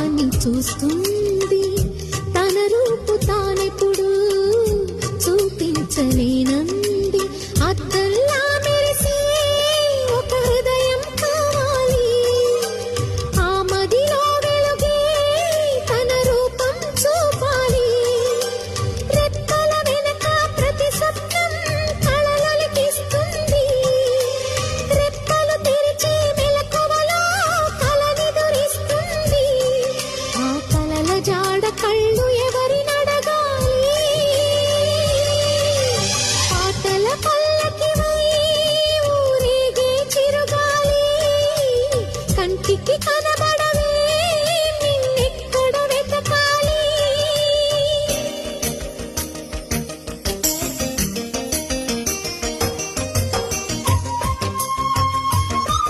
చూస్తుంది. తన రూపు తానెప్పుడు చూపించలేనంత కంటికి కనబ